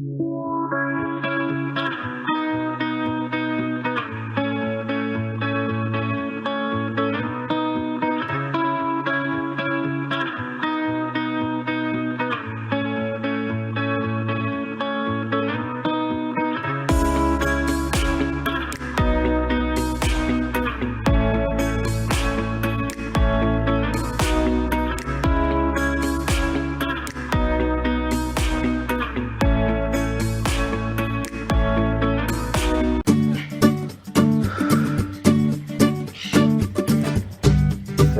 ส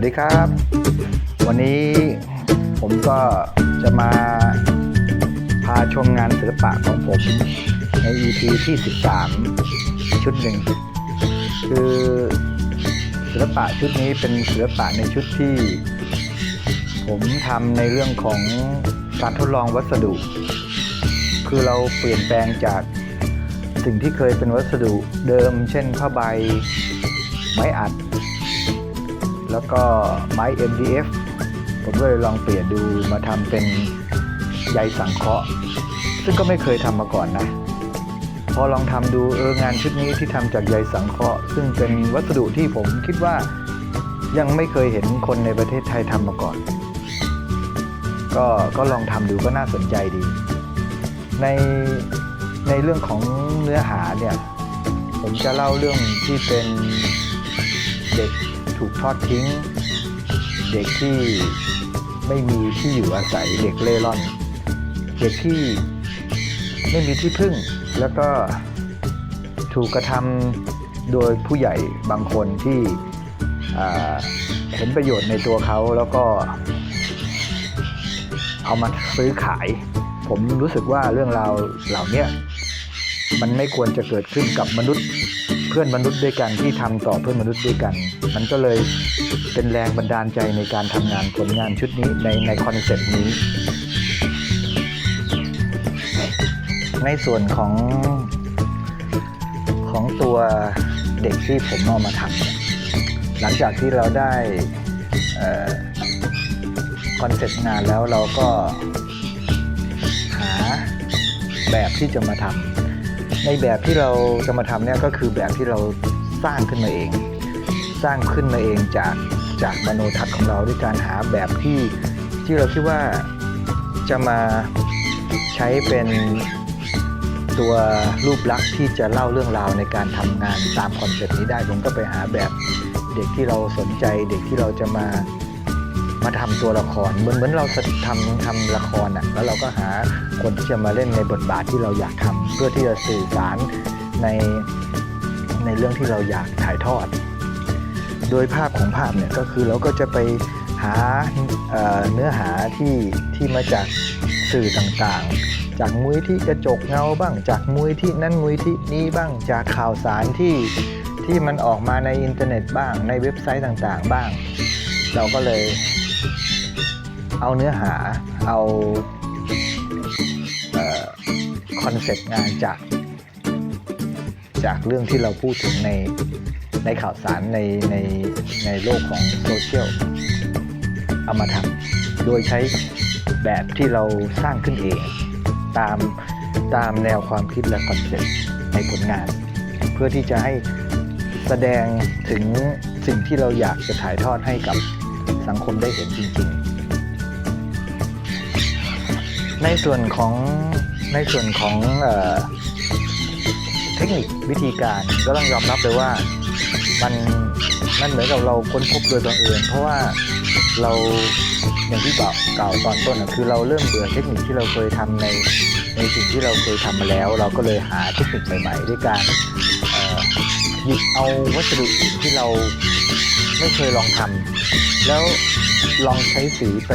วัสดีครับ วันนี้ผมก็จะมาพาชมงานศิลปะของผม ใน EP ที่ 13 ชุดหนึ่ง คือศิลปะชุดนี้เป็นศิลปะในชุดที่ ผมทำในเรื่องของการทดลองวัสดุ คือเราเปลี่ยนแปลงจากสิ่งที่เคยเป็นวัสดุเดิม เช่นผ้าใบไม้อัด แล้วก็ไม้ MDF ผมก็เลยลองเปลี่ยนดูมาทำเป็นใยสังเคราะห์ ซึ่งก็ไม่เคยทำมาก่อนนะ พอลองทำดูเอองานชุดนี้ที่ทำจากใยสังเคราะห์ ซึ่งเป็นวัสดุที่ผมคิดว่ายังไม่เคยเห็นคนในประเทศไทยทำมาก่อน ก็ก็ลองทำดูก็น่าสนใจดี ในในเรื่องของเนื้อหาเนี่ย ผมจะเล่าเรื่องที่เป็นเด็ก ถูกทอดทิ้ง เด็กที่ไม่มีที่อยู่อาศัยเด็กเล่ร่อน เด็กที่ไม่มีที่พึ่ง แล้วก็ถูกกระทำโดยผู้ใหญ่บางคนที่เห็นประโยชน์ในตัวเขาแล้วก็เอามาซื้อขาย ผมรู้สึกว่าเรื่องราวเหล่านี้มันไม่ควรจะเกิดขึ้นกับมนุษย์ เพื่อนมนุษย์ด้วยกันที่ทำต่อเพื่อนมนุษย์ด้วยกัน มันก็เลยเป็นแรงบันดาลใจในการทำงานผลงานชุดนี้ในในคอนเซ็ปต์นี้ ในส่วนของของตัวเด็กที่ผมเอามาทำหลังจากที่เราได้คอนเซ็ปต์งานแล้วเราก็หาแบบที่จะมาทำ ในแบบที่เราจะมาทำเนี่ยก็คือแบบที่เราสร้างขึ้นมาเอง สร้างขึ้นมาเองจากจากมโนทัศน์ของเราด้วยการหาแบบที่ที่เราคิดว่าจะมาใช้เป็นตัวรูปลักษณ์ที่จะเล่าเรื่องราวในการทำงานตามคอนเซ็ปต์นี้ได้ผมก็ไปหาแบบเด็กที่เราสนใจเด็กที่เราจะมา มาทำตัวละครเหมือนเหมือนเราทำทำละครอะแล้วเราก็หาคนที่จะมาเล่นในบทบาทที่เราอยากทำเพื่อที่จะสื่อสารในในเรื่องที่เราอยากถ่ายทอด โดยภาพของภาพเนี่ยก็คือเราก็จะไปหาเเนื้อหาที่ที่มาจากสื่อต่างๆ จากมุ้ยที่กระจกเงาบ้าง จากมุ้ยที่นั่นมุ้ยที่นี้บ้าง จากข่าวสารที่ที่มันออกมาในอินเทอร์เน็ตบ้าง ในเว็บไซต์ต่างๆบ้าง เราก็เลย เอาเนื้อหาเอาคอนเซ็ปต์งานจาก จากเรื่องที่เราพูดถึงในในข่าวสารในในในโลกของโซเชียลเอามาทำโดยใช้แบบที่เราสร้างขึ้นเอง ตามตามแนวความคิดและคอนเซ็ปต์ในผลงาน เพื่อที่จะให้แสดงถึงสิ่งที่เราอยากจะถ่ายทอดให้กับสังคมได้เห็นจริง ๆ ในส่วนของในส่วนของเอเทคนิควิธีการก็ต้องยอมรับเลยว่ามันมันเหมือนกับเราค้นพบโดยบังเอิญเพราะว่าเราอย่างที่บอกกล่าวตอนต้นนะคือเราเริ่มเบื่อเทคนิคที่เราเคยทำในในสิ่งที่เราเคยทำมาแล้ว เราก็เลยหาเทคนิคใหม่ ๆ ด้วยการหยิบเอาวัสดุอื่นที่เราไม่เคยลองทำแล้ว ลองใช้สีไป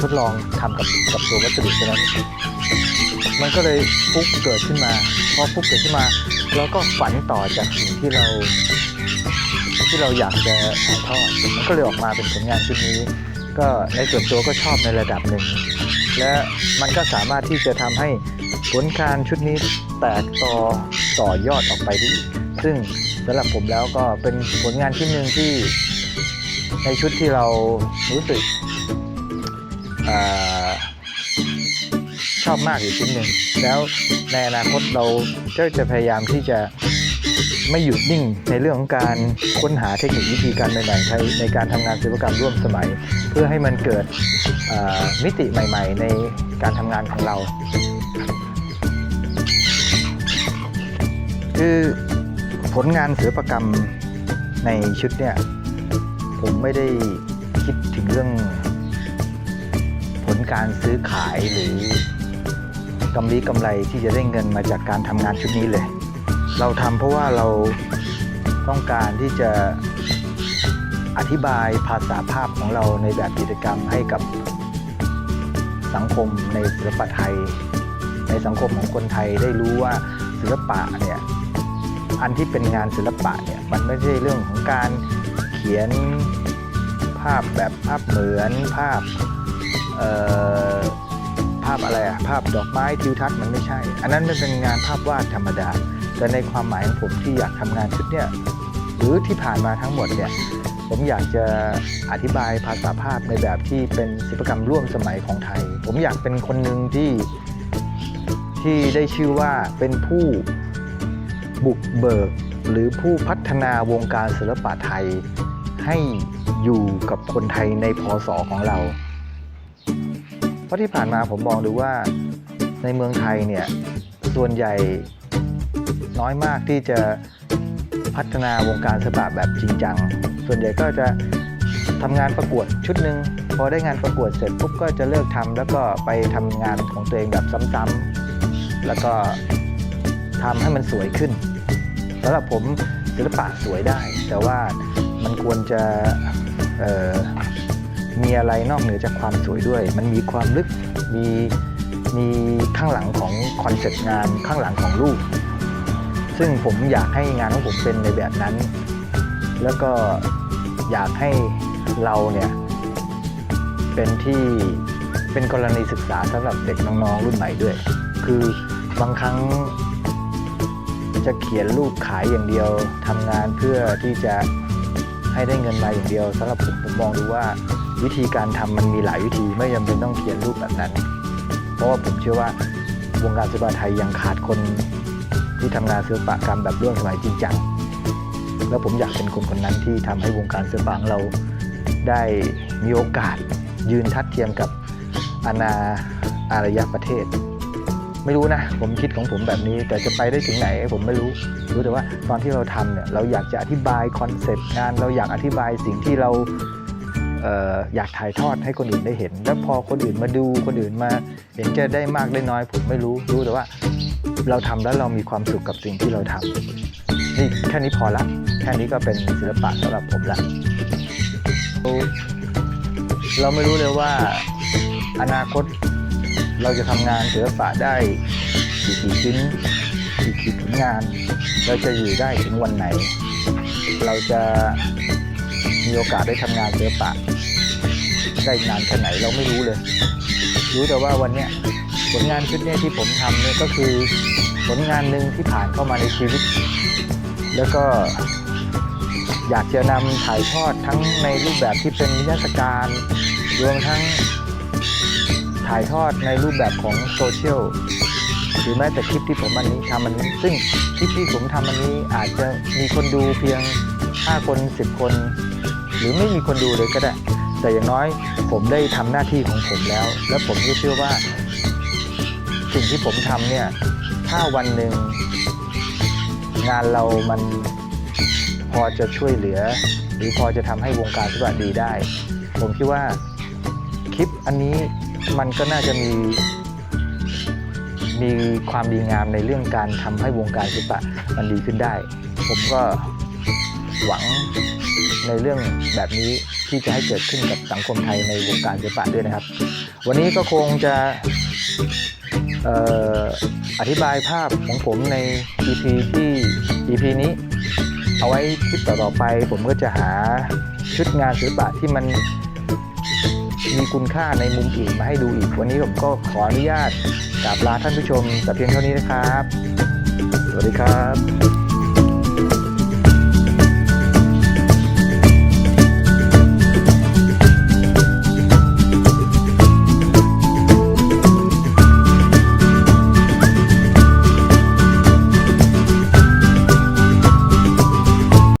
ทดลองทำกับกับตัววัสดุตัวนั้นมันก็เลยฟุกเกิดขึ้นมาพอฟุกเกิดขึ้นมาเราก็ฝันต่อจากสิ่งที่เรา ที่เราอยากจะถ่ายทอดมันก็เลยออกมาเป็นผลงานชิ้นนี้ ก็ในส่วนตัวก็ชอบในระดับหนึ่ง และมันก็สามารถที่จะทำให้ผลการชุดนี้แตกต่อต่อยอดออกไปได้อีกซึ่งสำหรับผมแล้วก็เป็นผลงานชิ้นหนึ่งที่ ในชุดที่เรารู้สึกอชอบมากอยู่ชิ้นหนึ่งแล้วในอนาคตเราก็จะพยายามที่จะไม่หยุดนิ่งในเรื่องของการค้นหาเทคนิควิธีการใหม่ๆใช้ในการทำงานศิลปกรรมร่วมสมัย เพื่อให้มันเกิดมิติใหม่ ๆ ในการทำงานของเรา คือผลงานศิลปกรรมในชุดเนี่ย ผมไม่ได้คิดถึงเรื่อง ผลการซื้อขายหรือกำไรกำไรที่จะได้เงินมาจากการทำงานชุดนี้เลย เราทำเพราะว่าเราต้องการที่จะอธิบายภาษาภาพของเราในแบบกิจกรรมให้กับสังคมในศิลปะไทย ในสังคมของคนไทยได้รู้ว่าศิลปะเนี่ยอันที่เป็นงานศิลปะเนี่ยมันไม่ใช่เรื่องของการ ขียนภาพแบบภาพเหมือนภาพเอ่อภาพอะไรอะภาพดอกไม้ทิวทัศน์มันไม่ใช่ อันนั้นมันเป็นงานภาพวาดธรรมดา แต่ในความหมายของผมที่อยากทำงานชุดเนี่ยหรือที่ผ่านมาทั้งหมดเนี่ยผมอยากจะอธิบายภาษาภาพในแบบที่เป็นศิลปกรรมร่วมสมัยของไทย ผมอยากเป็นคนหนึ่งที่ที่ได้ชื่อว่าเป็นผู้บุกเบิกหรือผู้พัฒนาวงการศิลปะไทย ให้อยู่กับคนไทยในพศของเรา เพราะที่ผ่านมาผมมองดูว่าในเมืองไทยเนี่ยส่วนใหญ่น้อยมากที่จะพัฒนาวงการศิลปะแบบจริงจัง ส่วนใหญ่ก็จะทำงานประกวดชุดหนึ่งพอได้งานประกวดเสร็จปุ๊บก็จะเลิกทำแล้วก็ไปทำงานของตัวเองแบบซ้ำๆแล้วก็ทำให้มันสวยขึ้นสำหรับผมศิลปะสวยได้ แต่ว่า ควรจะมีอะไรนอกเหนือจากความสวยด้วย มันมีความลึก มีมีข้างหลังของคอนเซ็ปต์งานข้างหลังของรูป ซึ่งผมอยากให้งานของผมเป็นในแบบนั้น แล้วก็อยากให้เราเนี่ยเป็นที่เป็นกรณีศึกษาสำหรับเด็กน้องๆรุ่นใหม่ด้วย คือบางครั้งจะเขียนรูปขายอย่างเดียวทำงานเพื่อที่จะ ให้ได้เงินมาอย่างเดียวสำหรับผมผมมองดูว่าวิธีการทำมันมีหลายวิธีไม่จำเป็นต้องเขียนรูปแบบนั้น เพราะว่าผมเชื่อว่าวงการศิลปะไทยยังขาดคนที่ทำงานศิลปะกรรมแบบร่วมสมัยจริงจังแล้วผมอยากเป็นคนคนนั้นที่ทำให้วงการศิลปะของเราได้มีโอกาสยืนทัดเทียมกับอาณาอารยประเทศ ไม่รู้นะ ผมคิดของผมแบบนี้แต่จะไปได้ถึงไหนผมไม่รู้ รู้แต่ว่าตอนที่เราทำเนี่ยเราอยากจะอธิบายคอนเซ็ปต์งานเราอยากอธิบายสิ่งที่เราเอออยากถ่ายทอดให้คนอื่นได้เห็น แล้วพอคนอื่นมาดูคนอื่นมา เห็นจะได้มากได้น้อยผมไม่รู้รู้แต่ว่าเราทำแล้วเรามีความสุขกับสิ่งที่เราทำนี่แค่นี้พอละแค่นี้ก็เป็นศิลปะสำหรับผมละเราเราไม่รู้เลยว่าอนาคตเราจะทำงานศิลปะได้กี่กี่ชิ้น กี่กี่ผลงาน เราจะอยู่ได้ถึงวันไหน เราจะมีโอกาสได้ทำงานศิลปะได้นานแค่ไหนเราไม่รู้เลย รู้แต่ว่าวันเนี้ยผลงานชุดนี้ที่ผมทำเนี่ยก็คือผลงานหนึ่งที่ผ่านเข้ามาในชีวิต แล้วก็อยากจะนำถ่ายทอดทั้งในรูปแบบที่เป็นนิทรรศการรวมทั้งถ่ายทอดในรูปแบบของโซเชียล หรือแม้แต่คลิปที่ผมอันนี้ทำอันนี้ ซึ่งคลิปที่ผมทำอันนี้อาจจะมีคนดูเพียง 5 คน 10 คน หรือไม่มีคนดูเลยก็ได้ แต่อย่างน้อยผมได้ทำหน้าที่ของผมแล้ว และผมก็เชื่อว่า สิ่งที่ผมทำเนี่ยถ้าวันหนึ่งงานเรามันพอจะช่วยเหลือ หรือพอจะทำให้วงการศิลปะดีได้ ผมคิดว่าคลิปอันนี้มันก็น่าจะมี มีความดีงามในเรื่องการทำให้วงการศิลปะมันดีขึ้นได้ ผมก็หวังในเรื่องแบบนี้ที่จะให้เกิดขึ้นกับสังคมไทยในวงการศิลปะด้วยนะครับ วันนี้ก็คงจะเอ่ออธิบายภาพของผมใน EP ที่ EP นี้ เอาไว้คลิปต่อๆไป ผมก็จะหาชุดงานศิลปะที่มัน มีคุณค่าในมุมอื่นมาให้ดูอีก วันนี้ผมก็ขออนุญาตกราบลาท่านผู้ชมแต่เพียงเท่านี้นะครับ สวัสดีครับ